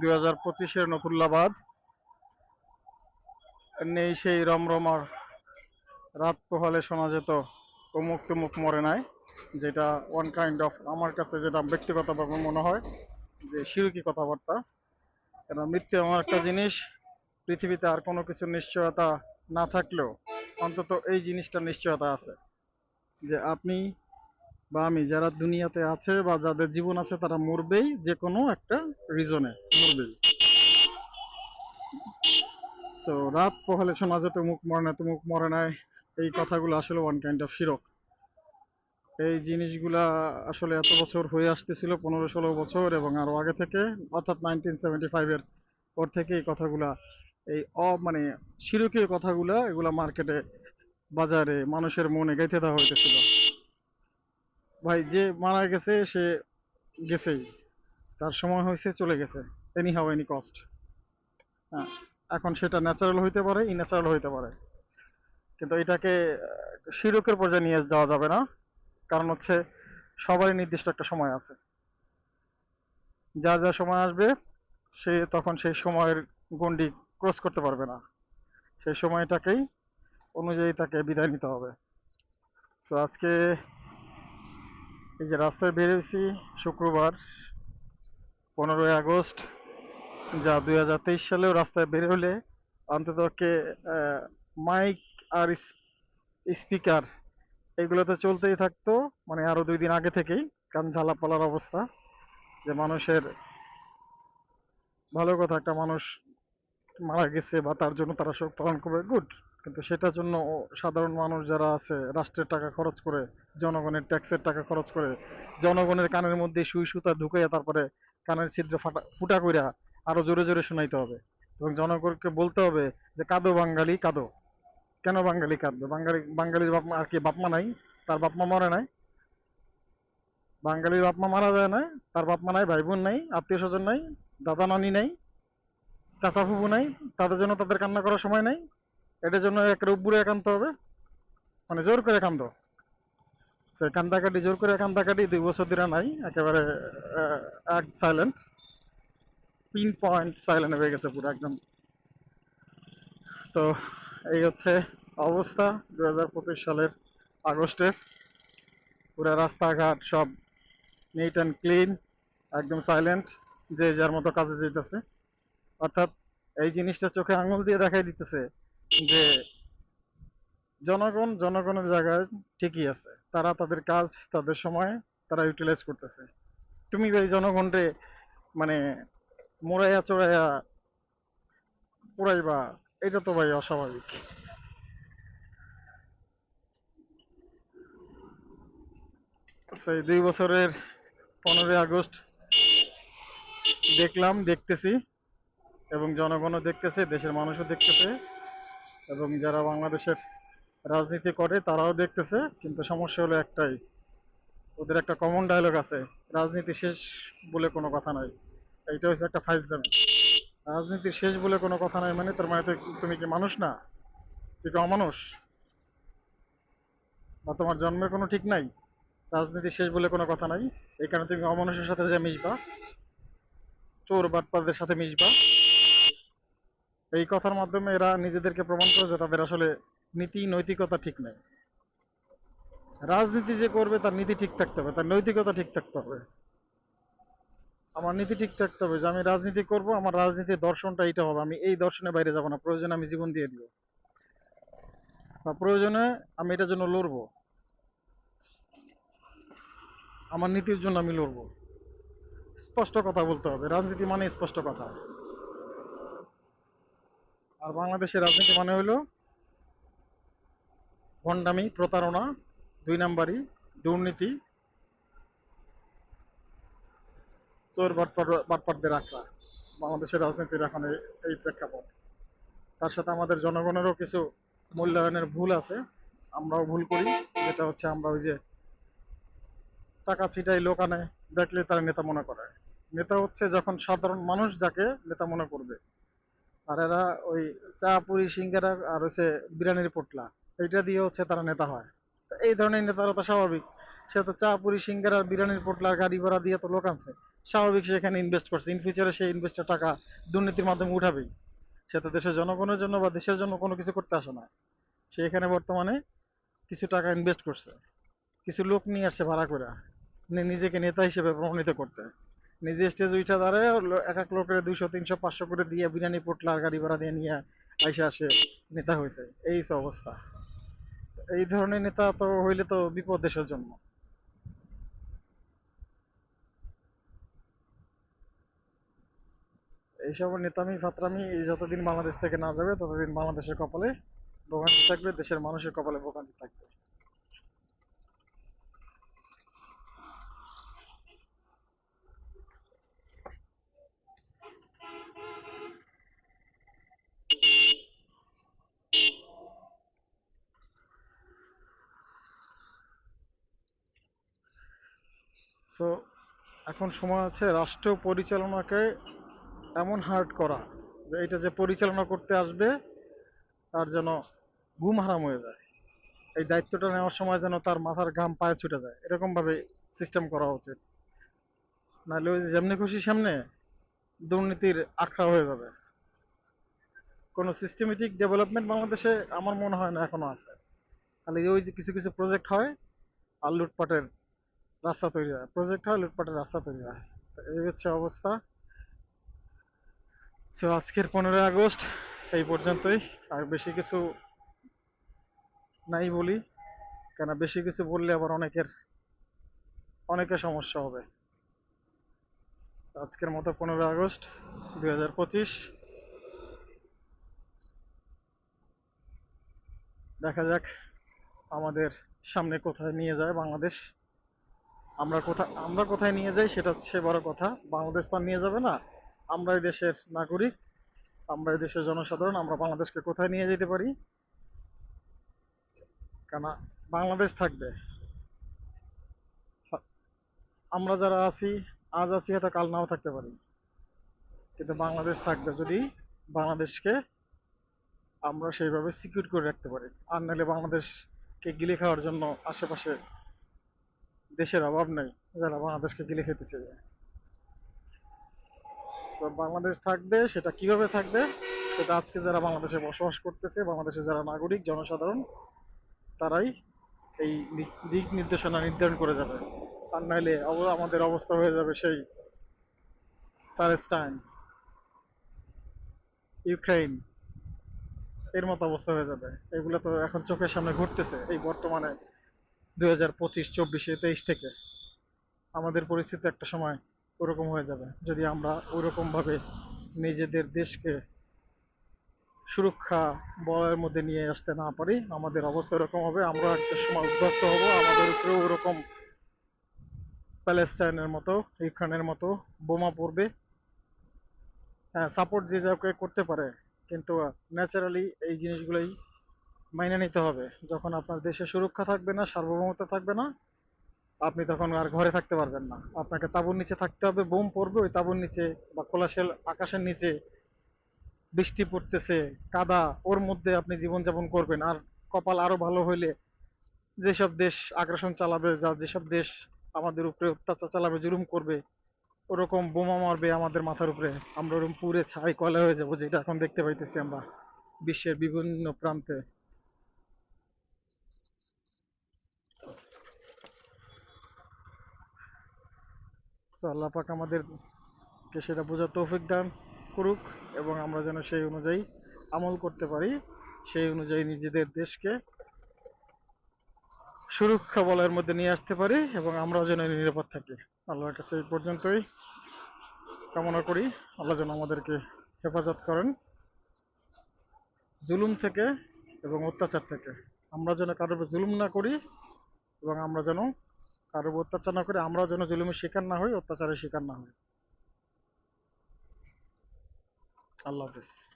দুই হাজার পঁচিশের নতুল্লাবাদ। নেই সেই রমরমার রাত পোহালে শোনা যেত, অমুক তুমুক মরে নাই, যেটা ওয়ান কাইন্ড অফ আমার কাছে যেটা ব্যক্তিগতভাবে মনে হয় যে শিরকি কথাবার্তা। কেন মৃত্যু এমন একটা জিনিস, পৃথিবীতে আর কোনো কিছু নিশ্চয়তা না থাকলেও অন্তত এই জিনিসটা নিশ্চয়তা আছে। যে আপনি বা আমি যারা দুনিয়াতে আছে বা যাদের জীবন আছে, তারা মরবেই যে কোনো একটা রিজনে মরবেই। তো রাত পোহালে শোনা যেত, মুখ মরে না মুখ মরে নাই। এই কথাগুলো আসলে ওয়ান কাইন্ড অফ শিরক। এই জিনিসগুলা আসলে এত বছর হয়ে আসতেছিল, পনেরো ষোলো বছর, এবং আরও আগে থেকে, অর্থাৎ নাইনটিন সেভেন্টি ফাইভের পর থেকে এই কথাগুলা, এই অ মানে শিরকীয় কথাগুলা, এগুলা মার্কেটে বাজারে মানুষের মনে গাইতে দেওয়া হইতেছিল। ভাই যে মারা গেছে, সে গেছেই। তার সময় হয়েছে, চলে গেছে। এনি হাউ এনি কস্ট হ্যাঁ এখন সেটা ন্যাচারাল হইতে পারে ইন্যাচারাল হইতে পারে। কিন্তু এটাকে শিরকের পর্যায়ে নিয়ে যাওয়া যাবে না। কারণ হচ্ছে, সবারই নির্দিষ্ট একটা সময় আছে। যা যা সময় আসবে, সে তখন সেই সময়ের গণ্ডি ক্রস করতে পারবে না। সেই সময়টাকেই, অনুযায়ী তাকে বিদায় নিতে হবে। সো আজকে এই যে রাস্তায় বেরিয়েছি শুক্রবার, পনেরোই আগস্ট, যা দুই হাজার তেইশ সালেও রাস্তায় বের হলে অন্ততকে মাইক আর স্পিকার এগুলো তো চলতেই থাকতো মানে আরও দুই দিন আগে থেকেই, কারণ ঝালাপালার অবস্থা, যে মানুষের ভালো কথা, একটা মানুষ মারা গেছে বা তার জন্য তারা শোক পালন করবে, গুড। কিন্তু সেটার জন্য সাধারণ মানুষ যারা আছে, রাষ্ট্রের টাকা খরচ করে, জনগণের ট্যাক্সের টাকা খরচ করে, জনগণের কানের মধ্যে সুই সুতা ঢুকাইয়া তারপরে কানের ছিদ্র ফাটা, ফুটা কইরা আরও জোরে জোরে শোনাইতে হবে। এবং জনগণকে বলতে হবে যে, কাঁদো বাঙালি, কাঁদো। কেন বাঙালি কাঁদবে? বাঙালি, বাঙালির বাপ মা, আর কি বাপ মা নাই? তার বাপ মা মরে নাই? বাঙালির বাপ মা মারা যায় না? তার বাপ মা নাই ভাই বোন নাই আত্মীয় স্বজন নাই দাদা নানি নাই চাচা ফুফু নাই, তাদের জন্য তাদের কান্না করার সময় নাই? এটার জন্য একটা উপরে একান্ত হবে। মানে জোর করে কান্দ সে কান্দাকাটি, জোর করে কান্দাকাটি দুই বছর ধরে নাই, একেবারে এক সাইলেন্ট পিন পয়েন্ট সাইলেন্ট হয়ে গেছে পুরো একদম। তো এই হচ্ছে অবস্থা দু হাজার পঁচিশ সালের আগস্টের। পুরো রাস্তাঘাট সব নিট অ্যান্ড ক্লিন একদম সাইলেন্ট যে যার মতো কাজে যেতেছে। অর্থাৎ এই জিনিসটা চোখে আঙুল দিয়ে দেখাই দিতেছে। যে জনগণ, জনগণের জায়গায় ঠিকই আছে। তারা তাদের কাজ, তাদের সময় তারা ইউটিলাইজ করতেছে। তুমি ভাই জনগণরে মানে মোড়াইয়া চড়াইয়া পুরাইবা, এটা তো ভাই অস্বাভাবিক। সেই দুই বছরের পনেরোই আগস্ট দেখলাম, দেখতেছি এবং জনগণও দেখতেছে, দেশের মানুষও দেখতেছে। এবং যারা বাংলাদেশের রাজনীতি করে, তারাও দেখতেছে, কিন্তু সমস্যা হলো একটাই। ওদের একটা কমন ডায়লগ আছে, রাজনীতি শেষ বলে কোনো কথা নাই। এইটা হচ্ছে একটা ফাইজলামি রাজনীতির শেষ বলে কোনো কথা নাই মানে তার মানে তুমি কি মানুষ না? তুই কি অমানুষ? বা তোমার জন্মের কোনো ঠিক নাই? রাজনীতি শেষ বলে কোনো কথা নাই? এই কারণে তুমি অমানুষের সাথে যে মিশবা, চোর বাটপারদের সাথে মিশবা এই কথার মাধ্যমে এরা নিজেদেরকে প্রমাণ করে যে তাদের আসলে নীতি, নৈতিকতা ঠিক নেই। রাজনীতি যে করবে, তার নীতি ঠিক থাকতে হবে, তার নৈতিকতা ঠিক থাকতে হবে। আমার নীতি ঠিক থাকতে হবে যে আমি রাজনীতি করব, আমার রাজনীতির দর্শনটা এইটা হবে, আমি এই দর্শনে বাইরে যাব না, প্রয়োজনে আমি জীবন দিয়ে দিব। বা প্রয়োজনে আমি এটার জন্য লড়বো। আমার নীতির জন্য আমি লড়বো। স্পষ্ট কথা বলতে হবে, রাজনীতি মানে স্পষ্ট কথা। আর বাংলাদেশের রাজনীতি মানে হলো ভণ্ডামি, প্রতারণা, দুই নাম্বারি দুর্নীতি, চোর বাটপাট বাটপাটদের আখড়া। বাংলাদেশের রাজনীতির এখন এই প্রেক্ষাপট। তার সাথে আমাদের জনগণেরও কিছু মূল্যায়নের ভুল আছে, আমরাও ভুল করি। যেটা হচ্ছে আমরা ওই যে টাকা ছিটাই লোক আনে, দেখলে তারা নেতা মনে করে। নেতা হচ্ছে যখন সাধারণ মানুষ যাকে নেতা মনে করবে। আর এরা ওই চা পুরি সিঙ্গারা আর হচ্ছে বিরিয়ানির পোটলা। এইটা দিয়ে হচ্ছে তারা নেতা হয়। এই ধরনের নেতারা স্বাভাবিক। সে তো চা পুরি সিঙ্গারা বিরিয়ানির পোটলা, গাড়ি ভাড়া দিয়ে তো লোক আনছে। স্বাভাবিক সে এখানে ইনভেস্ট করছে। ইন ফিউচারে সেই ইনভেস্টের টাকা দুর্নীতির মাধ্যমে উঠাবেই। সে তো দেশের জনগণের জন্য বা দেশের জন্য কোনো কিছু করতে আসে না। সে এখানে বর্তমানে কিছু টাকা ইনভেস্ট করছে। কিছু লোক নিয়ে আসছে ভাড়া করে। নিজেকে নেতা হিসেবে প্রমাণিত করতে। নিজে স্টেজ উঠে লো- এক এক লোকের দুইশো, তিনশো, পাঁচশো করে দিয়ে বিরিয়ানি পোটলার গাড়ি ভাড়া দিয়ে নিয়ে আইসে আসে, নেতা হয়েছে। এই তো অবস্থা। এই ধরনের নেতা তো হইলে তো বিপদ দেশের জন্য। এইসব নেতামি ফাতরামি যতদিন বাংলাদেশ থেকে না যাবে, ততদিন বাংলাদেশের কপালে ভোগান্তি থাকবে, দেশের মানুষের কপালে ভোগান্তি থাকবে। সো এখন সময় আছে রাষ্ট্র পরিচালনাকে এমন হার্ড করা যে এটা যে পরিচালনা করতে আসবে, তার যেন ঘুম হারাম হয়ে যায়। এই দায়িত্বটা নেওয়ার সময় যেন তার মাথার ঘাম পায়ে ছুটে যায়। এরকম ভাবে সিস্টেম করা উচিত। নাহলে ওই যেমনি খুশি সামনে দুর্নীতির আখড়া হয়ে যাবে। কোনো সিস্টেমেটিক ডেভেলপমেন্ট বাংলাদেশে আমার মনে হয় না এখনও আছে। খালি ওই যে কিছু কিছু প্রজেক্ট হয়, আর লুটপাটের রাস্তা তৈরি হয়। প্রজেক্ট হয়, লুটপাটের রাস্তা তৈরি হয়। তো এই হচ্ছে অবস্থা। সো আজকের পনেরোই আগস্ট, এই পর্যন্তই। আর বেশি কিছু নাই বলি। কেন বেশি কিছু বললে আবার অনেকের অনেকের সমস্যা হবে। আজকের মতো পনেরোই আগস্ট, দুই হাজার পঁচিশ। দেখা যাক আমাদের সামনে কোথায় নিয়ে যায় বাংলাদেশ। আমরা কোথা, আমরা কোথায় নিয়ে যাই সেটা হচ্ছে বড় কথা। বাংলাদেশ তো নিয়ে যাবে না। আমরা এই দেশের নাগরিক আমরা এই দেশের জনসাধারণ, আমরা বাংলাদেশকে কোথায় নিয়ে যেতে পারি? কেন, বাংলাদেশ থাকবে। আমরা যারা আছি, আজ আছি হয়তো কাল নাও থাকতে পারি। কিন্তু বাংলাদেশ থাকবে যদি বাংলাদেশকে আমরা সেইভাবে সিকিউর করে রাখতে পারি। আর নাহলে বাংলাদেশকে গিলে খাওয়ার জন্য আশেপাশে দেশের অভাব নাই, যারা বাংলাদেশকে গিলে খেতে চাইবে। তো বাংলাদেশ থাকবে, সেটা কীভাবে থাকবে, সেটা আজকে যারা বাংলাদেশে বসবাস করতেছে, বাংলাদেশের যারা নাগরিক, জনসাধারণ, তারাই এই দিক নির্দেশনা নির্ধারণ করে যাবে। আর নাইলে আমাদের অবস্থা হয়ে যাবে সেই প্যালেস্টাইন ইউক্রেন এর মতো অবস্থা হয়ে যাবে। এগুলো তো এখন চোখের সামনে ঘটতেছে এই বর্তমানে। দুই হাজার পঁচিশ, চব্বিশে, তেইশ থেকে আমাদের পরিস্থিতি একটা সময় ওরকম হয়ে যাবে। যদি আমরা ওরকম ভাবে নিজেদের দেশকে সুরক্ষা বলয়ের মধ্যে নিয়ে আসতে না পারি, আমাদের অবস্থা এরকম হবে, আমরা একটা সময় উদ্বাস্ত হব, আমাদের উপরেও ওরকম প্যালেস্টাইনের মতো, ইউক্রেনের মতো বোমা পড়বে। হ্যাঁ সাপোর্ট যে যাকে করতে পারে, কিন্তু ন্যাচারালি এই জিনিসগুলোই মাইনে নিতে হবে। যখন আপনার দেশে সুরক্ষা থাকবে না, সার্বভৌমত্ব থাকবে না, আপনি তখন আর ঘরে থাকতে পারবেন না। আপনাকে তাঁবুর নিচে থাকতে হবে, বোম পড়বে, ওই তাঁবুর নিচে বা খোলাশেল আকাশের নিচে বৃষ্টি পড়তেছে, কাদা, ওর মধ্যে আপনি জীবনযাপন করবেন। আর কপাল আরও ভালো হইলে যেসব দেশ আগ্রাসন চালাবে, যা যেসব দেশ আমাদের উপরে অত্যাচার চালাবে, জুলুম করবে, ওরকম বোমা মারবে আমাদের মাথার উপরে। আমরা ওরকম পুড়ে ছাই কয়লা হয়ে যাব, যেটা এখন দেখতে পাইতেছি আমরা বিশ্বের বিভিন্ন প্রান্তে। তো আল্লাহ পাক আমাদেরকে সেটা বোঝার তৌফিক দান করুক এবং আমরা যেন সেই অনুযায়ী আমল করতে পারি, সেই অনুযায়ী নিজেদের দেশকে সুরক্ষা বলয়ের মধ্যে নিয়ে আসতে পারি এবং আমরাও যেন নিরাপদ থাকি। আল্লাহর কাছে এই পর্যন্তই কামনা করি। আল্লাহ যেন আমাদেরকে হেফাজত করেন জুলুম থেকে এবং অত্যাচার থেকে। আমরা যেন কারোর জুলুম না করি এবং আমরা যেন উপর অত্যাচার না করে আমরাও যেন জুলুমের শিকার না হই, অত্যাচারের শিকার না হই। আল্লাহ হাফিজ।